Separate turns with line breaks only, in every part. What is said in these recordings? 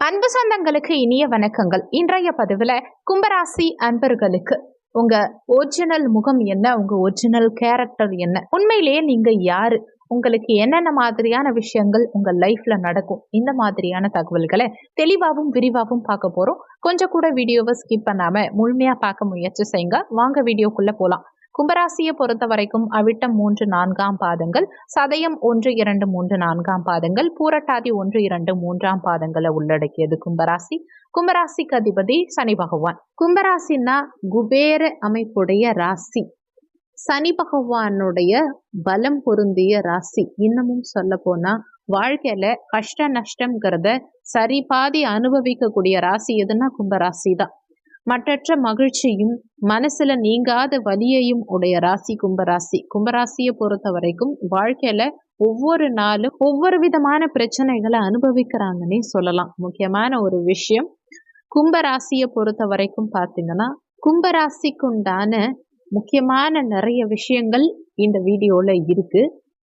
அன்பு சொந்தங்களுக்கு இனிய வணக்கங்கள். இன்றைய பதிவில் கும்பராசி அன்பர்களுக்கு உங்க ஒரிஜினல் முகம் என்ன? உங்க ஒரிஜினல் கேரக்டர் என்ன? உண்மையிலேயே நீங்க யாரு? உங்களுக்கு என்னென்ன மாதிரியான விஷயங்கள் உங்க லைஃப்ல நடக்கும்? இந்த மாதிரியான தகவல்களை தெளிவாகவும் விரிவாகவும் பார்க்க போறோம். கொஞ்சம் கூட வீடியோவை ஸ்கிப் பண்ணாம முழுமையா பார்க்க முயற்சி செய்யுங்க. வாங்க வீடியோக்குள்ள போலாம். கும்பராசியை பொறுத்த வரைக்கும் அவிட்டம் மூன்று நான்காம் பாதங்கள் சதயம் ஒன்று இரண்டு மூன்று நான்காம் பாதங்கள் பூரட்டாதி ஒன்று இரண்டு மூன்றாம் பாதங்களை உள்ளடக்கியது கும்பராசி. கும்பராசிக்கு அதிபதி சனி பகவான். கும்பராசின்னா குபேர அமைப்புடைய ராசி. சனி பகவானுடைய பலம் பொருந்திய ராசி. இன்னமும் சொல்ல போனா வாழ்க்கையில கஷ்ட நஷ்டம்ங்கிறத சரி பாதி அனுபவிக்கக்கூடிய ராசி எதுன்னா கும்பராசி தான் மற்றற்ற மகிழ்ச்சியும் மனசுல நீங்காத வலியையும் உடைய ராசி கும்பராசி கும்பராசியை பொறுத்த வரைக்கும் வாழ்க்கையில ஒவ்வொரு நாளும் ஒவ்வொரு விதமான பிரச்சனைகளை அனுபவிக்கிறாங்கன்னே சொல்லலாம். முக்கியமான ஒரு விஷயம் கும்பராசியை பொறுத்த வரைக்கும் பார்த்தீங்கன்னா கும்பராசிக்குண்டான முக்கியமான நிறைய விஷயங்கள் இந்த வீடியோல இருக்கு.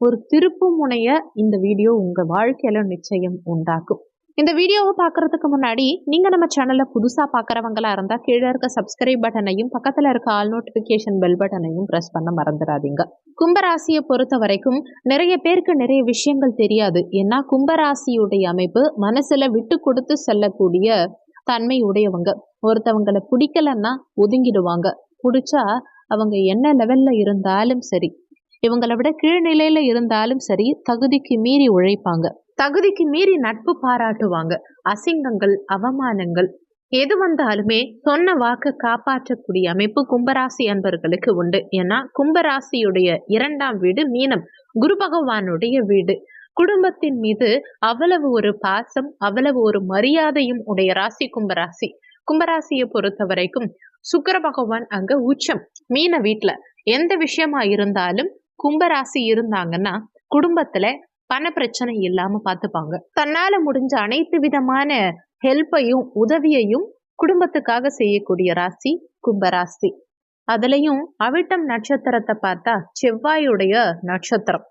ஒரு திருப்பு முனைய இந்த வீடியோ உங்க வாழ்க்கையில நிச்சயம் உண்டாக்கும். இந்த வீடியோவை பார்க்கறதுக்கு முன்னாடி நீங்க நம்ம சேனலை புதுசா பார்க்குறவங்களா இருந்தா கீழே இருக்க சப்ஸ்கிரைப் பட்டனையும் பக்கத்துல இருக்க ஆல் நோட்டிபிகேஷன் பெல் பட்டனையும் ப்ரெஸ் பண்ண மறந்துடாதீங்க. கும்பராசியை பொறுத்த வரைக்கும் நிறைய பேருக்கு நிறைய விஷயங்கள் தெரியாது. ஏன்னா கும்பராசியுடைய அமைப்பு மனசுல விட்டு கொடுத்து செல்லக்கூடிய தன்மை உடையவங்க. ஒருத்தவங்களை பிடிக்கலன்னா ஒதுங்கிடுவாங்க. பிடிச்சா அவங்க என்ன லெவல்ல இருந்தாலும் சரி இவங்களை விட கீழ்நிலையில இருந்தாலும் சரி தகுதிக்கு மீறி உழைப்பாங்க. தகுதிக்கு மீறி நட்பு பாராட்டுவாங்க. அசிங்கங்கள் அவமானங்கள் எது வந்தாலுமே சொன்ன வாக்கு காப்பாற்றக்கூடிய அமைப்பு கும்பராசி அன்பர்களுக்கு உண்டு. ஏன்னா கும்பராசியுடைய இரண்டாம் வீடு மீனம் குரு பகவானுடைய வீடு. குடும்பத்தின் மீது அவ்வளவு ஒரு பாசம் அவ்வளவு ஒரு மரியாதையும் உடைய ராசி கும்பராசி. கும்பராசியை பொறுத்த வரைக்கும் சுக்கர பகவான் அங்க உச்சம். மீன வீட்டுல எந்த விஷயமா இருந்தாலும் கும்பராசி இருந்தாங்கன்னா குடும்பத்துல பண பிரச்சனை இல்லாம பார்த்துப்பாங்க தன்னால முடிஞ்ச அனைத்து விதமான ஹெல்ப்பையும் உதவியையும் குடும்பத்துக்காக செய்யக்கூடிய ராசி கும்பராசி. அதுலயும் அவிட்டம் நட்சத்திரத்தை பார்த்தா செவ்வாயுடைய நட்சத்திரம்.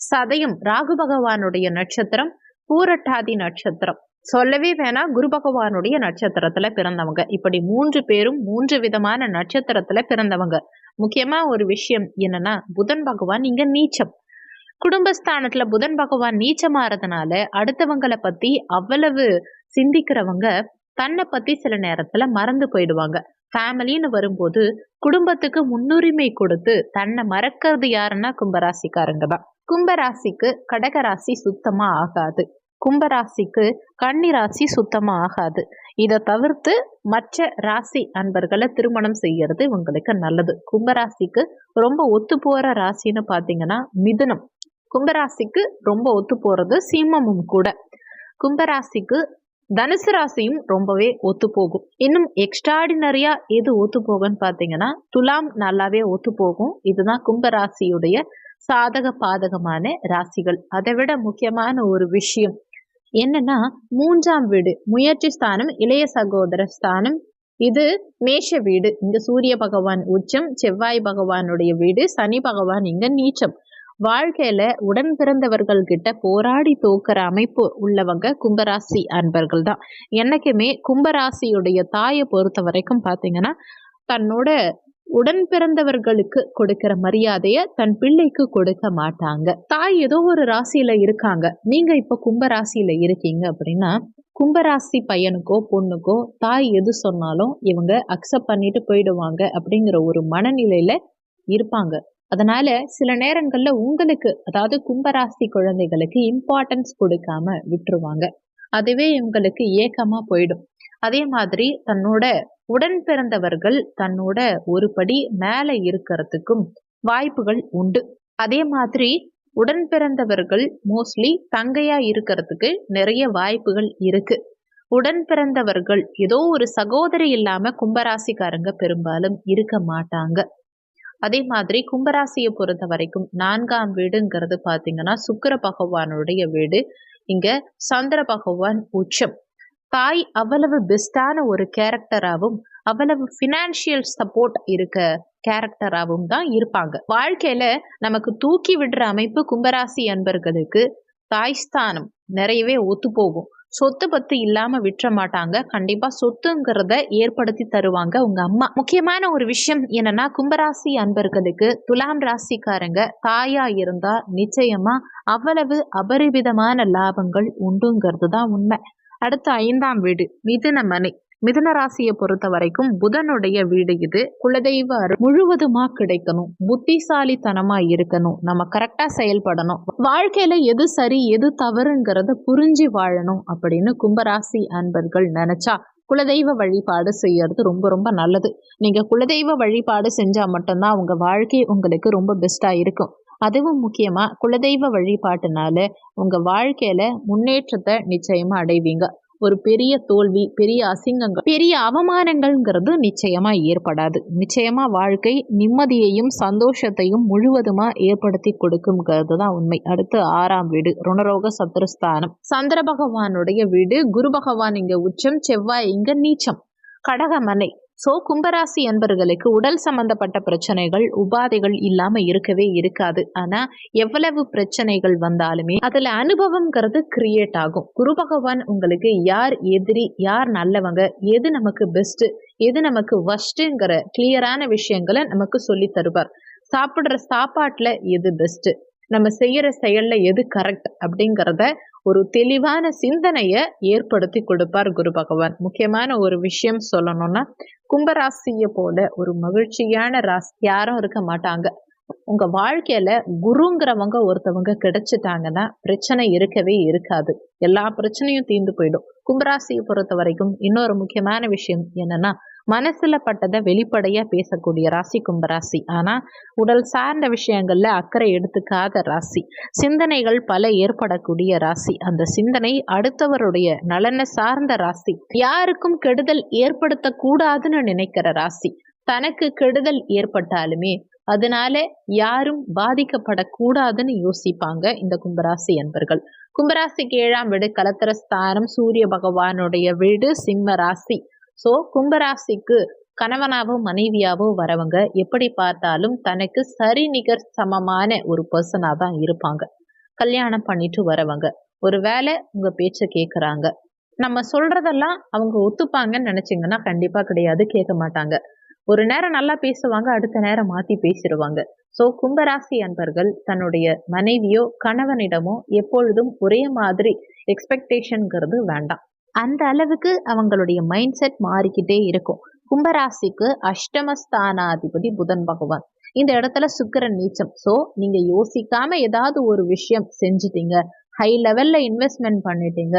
சதயம் ராகு பகவானுடைய நட்சத்திரம் பூரட்டாதி நட்சத்திரம். சொல்லவே வேணா குரு பகவானுடைய நட்சத்திரத்துல பிறந்தவங்க. இப்படி மூன்று பேரும் மூன்று விதமான நட்சத்திரத்துல பிறந்தவங்க. முக்கியமா ஒரு விஷயம் என்னன்னா புதன் பகவான் இங்க நீச்சம். குடும்பஸ்தானத்துல புதன் பகவான் நீச்சமாறதுனால அடுத்தவங்களை பத்தி அவ்வளவு சிந்திக்கிறவங்க தன்னை பத்தி சில நேரத்துல மறந்து போயிடுவாங்க. ஃபேமிலின்னு வரும்போது குடும்பத்துக்கு முன்னுரிமை கொடுத்து தன்னை மறக்கிறது யாருன்னா கும்பராசிக்காரங்க தான். கும்பராசிக்கு கடகராசி சுத்தமா ஆகாது. கும்பராசிக்கு கன்னிராசி சுத்தமாக ஆகாது இதை தவிர்த்து மற்ற ராசி அன்பர்களை திருமணம் செய்யறது இவங்களுக்கு நல்லது. கும்பராசிக்கு ரொம்ப ஒத்து போகிற ராசின்னு பார்த்தீங்கன்னா மிதுனம். கும்பராசிக்கு ரொம்ப ஒத்து போகிறது சிம்மமும் கூட. கும்பராசிக்கு தனுசு ராசியும் ரொம்பவே ஒத்து போகும். இன்னும் எக்ஸ்ட்ராடினரியா எது ஒத்து போகும்னு பார்த்தீங்கன்னா துலாம் நல்லாவே ஒத்து போகும். இதுதான் கும்பராசியுடைய சாதக பாதகமான ராசிகள். அதை விட முக்கியமான ஒரு விஷயம் என்னன்னா மூன்றாம் வீடு முயற்சி ஸ்தானம் இளைய சகோதர ஸ்தானம். இது மேஷ வீடு இங்க சூரிய பகவான் உச்சம் செவ்வாய் பகவானுடைய வீடு சனி பகவான் இங்க நீச்சம். வாழ்க்கையில உடன் பிறந்தவர்கள் கிட்ட போராடி தோக்கிற அமைப்பு உள்ளவங்க கும்பராசி அன்பர்கள் தான். என்னைக்குமே கும்பராசியுடைய தாயை பொறுத்த வரைக்கும் பார்த்தீங்கன்னா தன்னோட உடன் பிறந்தவர்களுக்கு கொடுக்கிற மரியாதைய தன் பிள்ளைக்கு கொடுக்க மாட்டாங்க. தாய் ஏதோ ஒரு ராசியில இருக்காங்க. நீங்க இப்ப கும்ப ராசியில இருக்கீங்க அப்படின்னா கும்பராசி பையனுக்கோ பொண்ணுக்கோ தாய் எது சொன்னாலும் இவங்க அக்செப்ட் பண்ணிட்டு போயிடுவாங்க அப்படிங்கிற ஒரு மனநிலையில இருப்பாங்க. அதனால சில நேரங்கள்ல உங்களுக்கு அதாவது கும்பராசி குழந்தைகளுக்கு இம்பார்ட்டன்ஸ் கொடுக்காம விட்டுருவாங்க. அதுவே இவங்களுக்கு ஏக்கமா போயிடும். அதே மாதிரி தன்னோட உடன் பிறந்தவர்கள் தன்னோட ஒரு படி மேல இருக்கிறதுக்கும் வாய்ப்புகள் உண்டு. அதே மாதிரி உடன் பிறந்தவர்கள் மோஸ்ட்லி தங்கையா இருக்கிறதுக்கு நிறைய வாய்ப்புகள் இருக்கு. உடன் பிறந்தவர்கள் ஏதோ ஒரு சகோதரி இல்லாம கும்பராசிக்காரங்க பெரும்பாலும் இருக்க மாட்டாங்க. அதே மாதிரி கும்பராசியை பொறுத்த வரைக்கும் நான்காம் வீடுங்கிறது பார்த்தீங்கன்னா சுக்கர பகவானுடைய வீடு. இங்க சந்திர பகவான் உச்சம். தாய் அவ்வளவு பெஸ்டான ஒரு கேரக்டராகவும் அவ்வளவு ஃபினான்ஷியல் சப்போர்ட் இருக்க கேரக்டராகவும் தான் இருப்பாங்க. வாழ்க்கையில நமக்கு தூக்கி விடுற அமைப்பு கும்பராசி அன்பர்களுக்கு தாய்ஸ்தானம் நிறையவே ஒத்து போகும். சொத்து பத்து இல்லாம விட்டுற மாட்டாங்க. கண்டிப்பா சொத்துங்கிறத ஏற்படுத்தி தருவாங்க உங்க அம்மா. முக்கியமான ஒரு விஷயம் என்னன்னா கும்பராசி அன்பர்களுக்கு துலாம் ராசிக்காரங்க தாயா இருந்தா நிச்சயமா அவ்வளவு அபரிவிதமான லாபங்கள் உண்டுங்கிறது தான் உண்மை. அடுத்து ஐந்தாம் வீடு மிதுன மனை மிதுன ராசியை பொறுத்த வரைக்கும் புதனுடைய வீடு இது. குலதெய்வ அருள் முழுவதுமா கிடைக்கணும். புத்திசாலித்தனமா இருக்கணும். நம்ம கரெக்டா செயல்படணும். வாழ்க்கையில எது சரி எது தவறுங்கிறத புரிஞ்சு வாழணும் அப்படின்னு கும்பராசி அன்பர்கள் நினைச்சா குலதெய்வ வழிபாடு செய்யறது ரொம்ப ரொம்ப நல்லது. நீங்க குலதெய்வ வழிபாடு செஞ்சா மட்டும்தான் உங்க வாழ்க்கை உங்களுக்கு ரொம்ப பெஸ்டா இருக்கும். அதுவும் முக்கியமாக குலதெய்வ வழிபாட்டுனால உங்கள் வாழ்க்கையில் முன்னேற்றத்தை நிச்சயமாக அடைவீங்க. ஒரு பெரிய தோல்வி பெரிய அசிங்கங்கள் பெரிய அவமானங்கள்ங்கிறது நிச்சயமா ஏற்படாது. நிச்சயமா வாழ்க்கை நிம்மதியையும் சந்தோஷத்தையும் முழுவதுமா ஏற்படுத்தி கொடுக்குங்கிறது தான் உண்மை. அடுத்து ஆறாம் வீடு ருணரோக சத்துருஸ்தானம் சந்திர பகவானுடைய வீடு குரு பகவான் இங்க உச்சம் செவ்வாய் இங்க நீச்சம். கடகமனை ஸோ கும்பராசி அன்பர்களுக்கு உடல் சம்பந்தப்பட்ட பிரச்சனைகள் உபாதைகள் இல்லாம இருக்கவே இருக்காது. ஆனா எவ்வளவு பிரச்சனைகள் வந்தாலுமே அதுல அனுபவம்ங்கிறது கிரியேட் ஆகும். குரு பகவான் உங்களுக்கு யார் எதிரி யார் நல்லவங்க எது நமக்கு பெஸ்ட் எது நமக்கு வஸ்ட்டுங்கிற கிளியரான விஷயங்களை நமக்கு சொல்லி தருவார். சாப்பிடுற சாப்பாட்டுல எது பெஸ்ட் நம்ம செய்யற செயல்ல எது கரெக்ட் அப்படிங்கிறத ஒரு தெளிவான சிந்தனையை ஏற்படுத்தி கொடுப்பார் குரு பகவான். முக்கியமான ஒரு விஷயம் சொல்லணும்னா கும்பராசியை போல ஒரு மகிழ்ச்சியான ராசி யாரும் இருக்க மாட்டாங்க. உங்க வாழ்க்கையில குருங்கிறவங்க ஒருத்தவங்க கிடைச்சிட்டாங்கன்னா பிரச்சனை இருக்கவே இருக்காது. எல்லா பிரச்சனையும் தீர்ந்து போயிடும். கும்பராசியை பொறுத்த வரைக்கும் இன்னொரு முக்கியமான விஷயம் என்னன்னா மனசுல பட்டதை வெளிப்படையா பேசக்கூடிய ராசி கும்பராசி ஆனா உடல் சார்ந்த விஷயங்கள்ல அக்கறை எடுத்துக்காத ராசி. சிந்தனைகள் பல ஏற்படக்கூடிய ராசி. அந்த சிந்தனை அடுத்தவருடைய நலனை சார்ந்த ராசி. யாருக்கும் கெடுதல் ஏற்படுத்த கூடாதுன்னு நினைக்கிற ராசி. தனக்கு கெடுதல் ஏற்பட்டாலுமே அதனால யாரும் பாதிக்கப்படக்கூடாதுன்னு யோசிப்பாங்க இந்த கும்பராசி என்பர்கள் கும்பராசிக்கு ஏழாம் வீடு கலத்திரஸ்தானம் சூரிய பகவானுடைய வீடு சிம்ம ராசி. ஸோ கும்பராசிக்கு கணவனாவோ மனைவியாவோ வரவங்க எப்படி பார்த்தாலும் தனக்கு சரி நிகர் சமமான ஒரு பர்சனாக தான் இருப்பாங்க. கல்யாணம் பண்ணிட்டு வரவங்க. ஒரு வேலை உங்க பேச்சை கேட்குறாங்க நம்ம சொல்றதெல்லாம் அவங்க ஒத்துப்பாங்கன்னு நினைச்சிங்கன்னா கண்டிப்பா கிடையாது கேட்க மாட்டாங்க. ஒரு நேரம் நல்லா பேசுவாங்க அடுத்த நேரம் மாத்தி பேசிடுவாங்க. ஸோ கும்பராசி அன்பர்கள் தன்னுடைய மனைவியோ கணவனிடமோ எப்பொழுதும் ஒரே மாதிரி எக்ஸ்பெக்டேஷனுங்கிறது வேண்டாம். அந்த அளவுக்கு அவங்களுடைய மைண்ட் செட் மாறிக்கிட்டே இருக்கும். கும்பராசிக்கு அஷ்டமஸ்தானாதிபதி புதன் பகவான். இந்த இடத்துல சுக்கரன் நீச்சம். ஸோ நீங்க யோசிக்காம ஏதாவது ஒரு விஷயம் செஞ்சுட்டீங்க. ஹை லெவல்ல இன்வெஸ்ட்மெண்ட் பண்ணிட்டீங்க.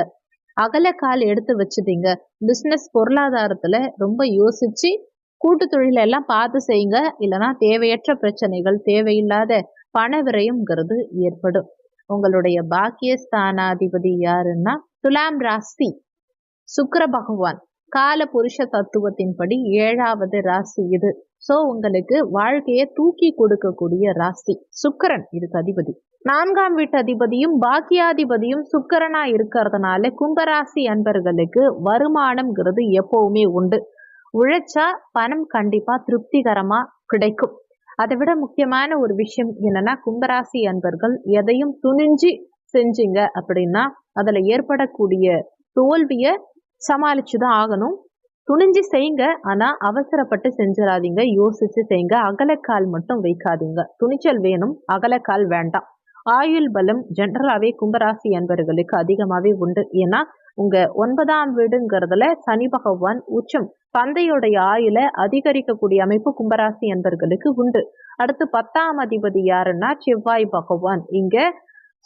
அகல கால் எடுத்து வச்சுட்டீங்க. பிஸ்னஸ் பொருளாதாரத்துல ரொம்ப யோசிச்சு கூட்டு தொழில எல்லாம் பார்த்து செய்யுங்க. இல்லைன்னா தேவையற்ற பிரச்சனைகள் தேவையில்லாத பண விரயம்ங்கிறது ஏற்படும். உங்களுடைய பாக்கிய ஸ்தானாதிபதி யாருன்னா துலாம் ராசி. சுக்கர பகவான் கால புருஷ தத்துவத்தின்படி ஏழாவது ராசி இது. சோ உங்களுக்கு வாழ்க்கையை தூக்கி கொடுக்கக்கூடிய ராசி. சுக்கரன் இதுக்கு அதிபதி. நான்காம் வீட்டு அதிபதியும் பாக்கியாதிபதியும் சுக்கரனா இருக்கிறதுனால கும்பராசி அன்பர்களுக்கு வருமானம்ங்கிறது எப்பவுமே உண்டு. உழைச்சா பணம் கண்டிப்பா திருப்திகரமா கிடைக்கும். அதை விட முக்கியமான ஒரு விஷயம் என்னன்னா கும்பராசி அன்பர்கள் எதையும் துணிஞ்சு செஞ்சீங்க அப்படின்னா அதுல ஏற்படக்கூடிய தோல்வியை சமாளித்து தான் ஆகணும். துணிஞ்சு செய்யுங்க ஆனா அவசரப்பட்டு செஞ்சிடாதீங்க. யோசிச்சு செய்யுங்க அகலக்கால் மட்டும் வைக்காதீங்க. துணிச்சல் வேணும். அகலக்கால் வேண்டாம். ஆயுள் பலம் ஜென்ரலாவே கும்பராசி என்பவர்களுக்கு அதிகமாவே உண்டு. ஏன்னா உங்க ஒன்பதாம் வீடுங்கிறதுல சனி பகவான் உச்சம். தந்தையுடைய ஆயுள அதிகரிக்கக்கூடிய அமைப்பு கும்பராசி என்பவர்களுக்கு உண்டு. அடுத்து பத்தாம் அதிபதி யாருன்னா செவ்வாய் பகவான். இங்க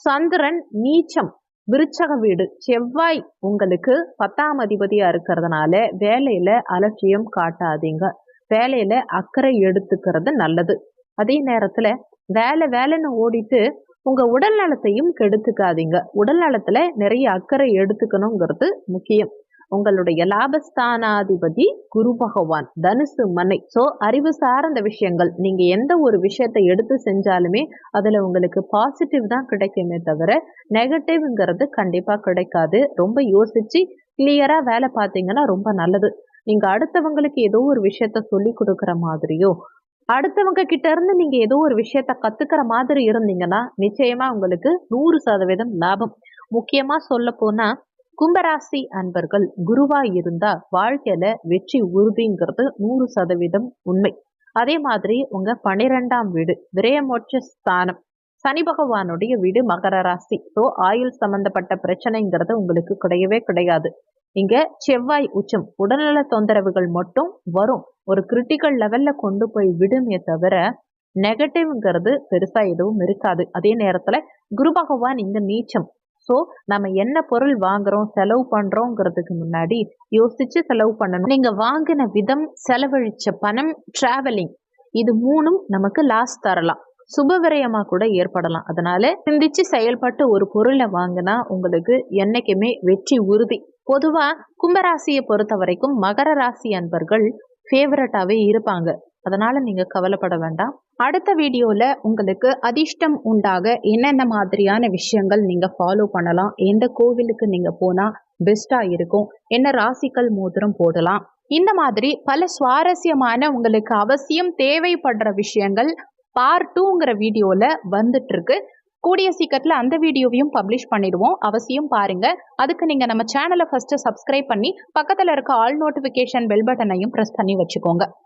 சந்திரன் நீச்சம். விருச்சக வீடு. செவ்வாய் உங்களுக்கு பத்தாம் அதிபதியா இருக்கிறதுனால வேலையில அலட்சியம் காட்டாதீங்க. வேலையில அக்கறை எடுத்துக்கிறது நல்லது. அதே நேரத்துல வேலை வேலைன்னு ஓடிட்டு உங்க உடல் நலத்தையும் கெடுத்துக்காதீங்க. உடல் நலத்துல நிறைய அக்கறை எடுத்துக்கணுங்கிறது முக்கியம். உங்களுடைய லாபஸ்தானாதிபதி குரு பகவான் தனுசு மனை. ஸோ அறிவு சார்ந்த விஷயங்கள் நீங்க எந்த ஒரு விஷயத்தை எடுத்து செஞ்சாலுமே அதுல உங்களுக்கு பாசிட்டிவ் தான் கிடைக்குமே தவிர நெகட்டிவ்ங்கிறது கண்டிப்பா கிடைக்காது. ரொம்ப யோசிச்சு கிளியரா வேலை பார்த்தீங்கன்னா ரொம்ப நல்லது. நீங்க அடுத்தவங்களுக்கு ஏதோ ஒரு விஷயத்த சொல்லி கொடுக்குற மாதிரியோ அடுத்தவங்க கிட்ட இருந்து நீங்க ஏதோ ஒரு விஷயத்த கத்துக்கிற மாதிரி இருந்தீங்கன்னா நிச்சயமா உங்களுக்கு நூறு சதவீதம் லாபம். முக்கியமா சொல்ல போனா கும்பராசி அன்பர்கள் குருவா இருந்தா வாழ்க்கையில வெற்றி உறுதிங்கிறது நூறு சதவீதம் உண்மை. அதே மாதிரி உங்க பனிரெண்டாம் வீடு விரயமோட்ச ஸ்தானம். சனி பகவானுடைய வீடு மகர ராசி. ஸோ ஆயுள் சம்பந்தப்பட்ட பிரச்சனைங்கிறது உங்களுக்கு கிடையவே கிடையாது. இங்க செவ்வாய் உச்சம் உடல்நல தொந்தரவுகள் மட்டும் வரும். ஒரு கிரிட்டிக்கல் லெவல்ல கொண்டு போய் விடுமே தவிர நெகட்டிவ்ங்கிறது பெருசா எதுவும் இருக்காது. அதே நேரத்துல குரு பகவான் இங்க நீச்சம். ஸோ நம்ம என்ன பொருள் வாங்குறோம் செலவு பண்ணுறோங்கிறதுக்கு முன்னாடி யோசிச்சு செலவு பண்ணணும். நீங்கள் வாங்கின விதம் செலவழிச்ச பணம் டிராவலிங் இது மூணும் நமக்கு லாஸ் தரலாம். சுபவிரயமாக கூட ஏற்படலாம். அதனால சிந்திச்சு செயல்பட்டு ஒரு பொருளை வாங்கினா உங்களுக்கு என்னைக்குமே வெற்றி உறுதி. பொதுவா கும்பராசியை பொறுத்த வரைக்கும் மகர ராசி அன்பர்கள் ஃபேவரட்டாவே இருப்பாங்க. அதனால நீங்க கவலைப்பட வேண்டாம். அடுத்த வீடியோவில் உங்களுக்கு அதிர்ஷ்டம் உண்டாக என்னென்ன மாதிரியான விஷயங்கள் நீங்கள் ஃபாலோ பண்ணலாம் எந்த கோவிலுக்கு நீங்கள் போனால் பெஸ்ட்டாக இருக்கும் என்ன ராசிக்கல் மோதிரம் போடலாம் இந்த மாதிரி பல சுவாரஸ்யமான உங்களுக்கு அவசியம் தேவைப்படுற விஷயங்கள் பார்ட் டூங்கிற வீடியோவில் வந்துட்டுருக்கு. கூடிய சீக்கிரத்தில் அந்த வீடியோவையும் பப்ளிஷ் பண்ணிடுவோம். அவசியம் பாருங்க. அதுக்கு நீங்கள் நம்ம சேனலை ஃபஸ்ட்டு சப்ஸ்கிரைப் பண்ணி பக்கத்தில் இருக்க ஆல் நோட்டிஃபிகேஷன் பெல் பட்டனையும் ப்ரெஸ் பண்ணி வச்சுக்கோங்க.